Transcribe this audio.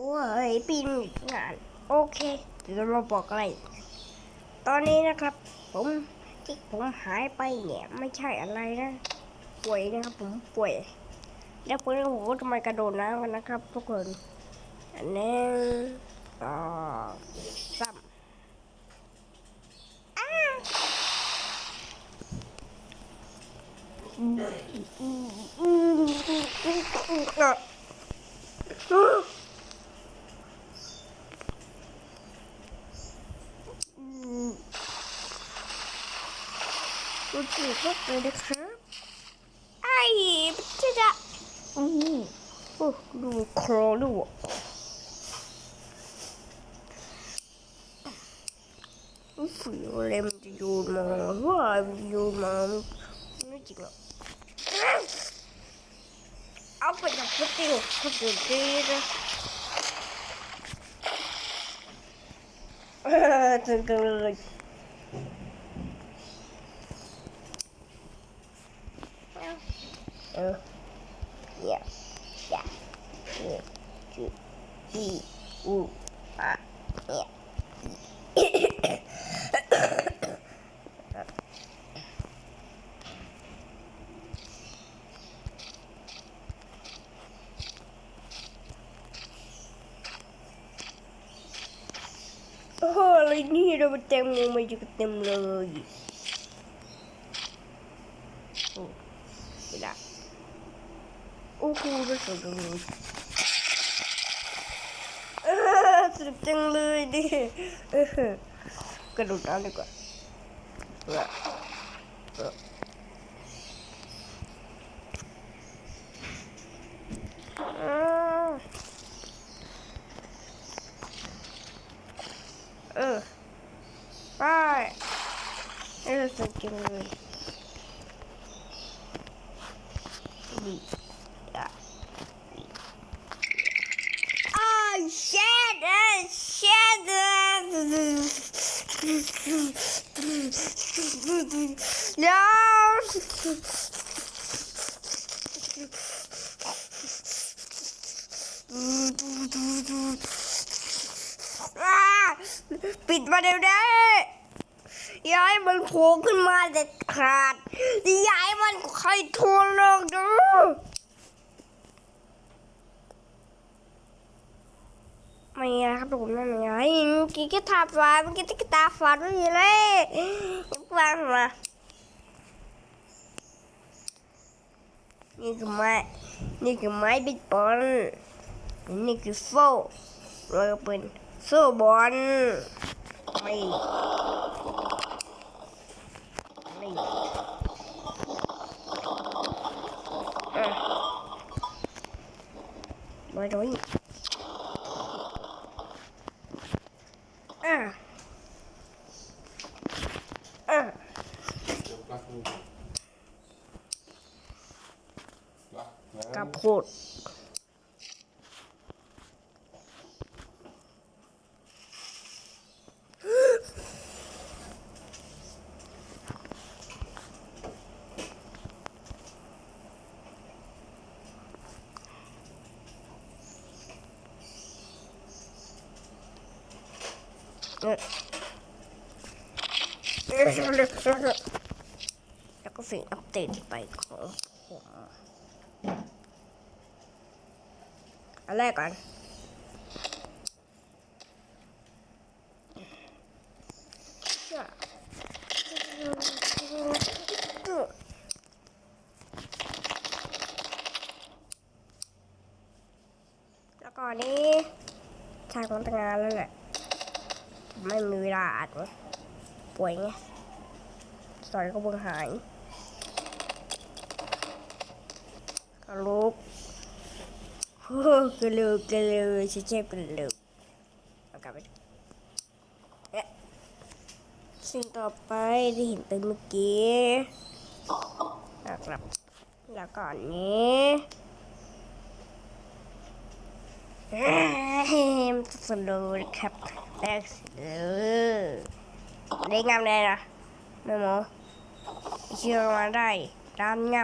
โอ้ยปีนงาน โอเคเดี๋ยวเราบอกอะไร ตอนนี้นะครับ ผมที่ผมหายไปเนี่ย ไม่ใช่อะไรนะ ป่วยนะครับผมป่วย แล้วผมก็ผมก็จะมกระโดดน้ำกันนะครับ ทุกคนอันนี้สองสามอ้าอืมอืมอืมอืมอืมอืมอะอะอืม รู้สึกว่าเลยนะครับไอ้จะจะอืมโอ้ดูโครดูอะฝืนอะไรมันจะโยนมาว่ามันโยนมาไม่จริงหรอกเอาไปจากพุทธิวพุทธิดีนะเออจังเลยเอ อ yeah yeah yeah two three ooh ah yeah โอ้โหอะไรนี่เราเต็มเลยมาอยู่กันเต็มเลยโอ้ไม่ได้ โอ้โหรู้สึกจังเลยเออสนุกจังเลยดิเออกระโดดน้ำดีกว่าเออเอออ่าเออไปเออสนุกจังเลยดีอะอ้าวเชดเออเชดเอ อ no อ่าปิดมาเดี๋ยวนี้ย่าให้มันโผล่ขึ้นมาเด็ดขาดย่าให้มันใครทั่วโลกดู ม่มีอะครับผมนั่นไงเมื่อกี้ก็ทาฟ้าเมื่อกี้ที่ตาฟ้าไม่มีเลยฟังมานี่คือไม้นี่คือไม้บิดบอลนี่คือโซ่เราเป็นโซ่บอลไม่ไม่อะมาดูนี่ อะอะกับโพด แล้วก็สิ่งอัปเดตไปของผมอันแรกก่อนแล้วก่อนนี้ชายของแต่งงานแล้วแหละ ไม่มีเวลาอัดไงป่วยไงสอยก็เบิ่งหายก็ลุกโอ้กระลือกระลือชิเจ็บกระลือเอากลับไปเอ๊ะสิ่งต่อไปที่เห็นไปเมื่อกี้นะครับแล้วก่อนนี้เฮ้ยมันสนุกครับ แรกเออได้งามเลยนะแม่หมอเชื่อมาได้ตามงั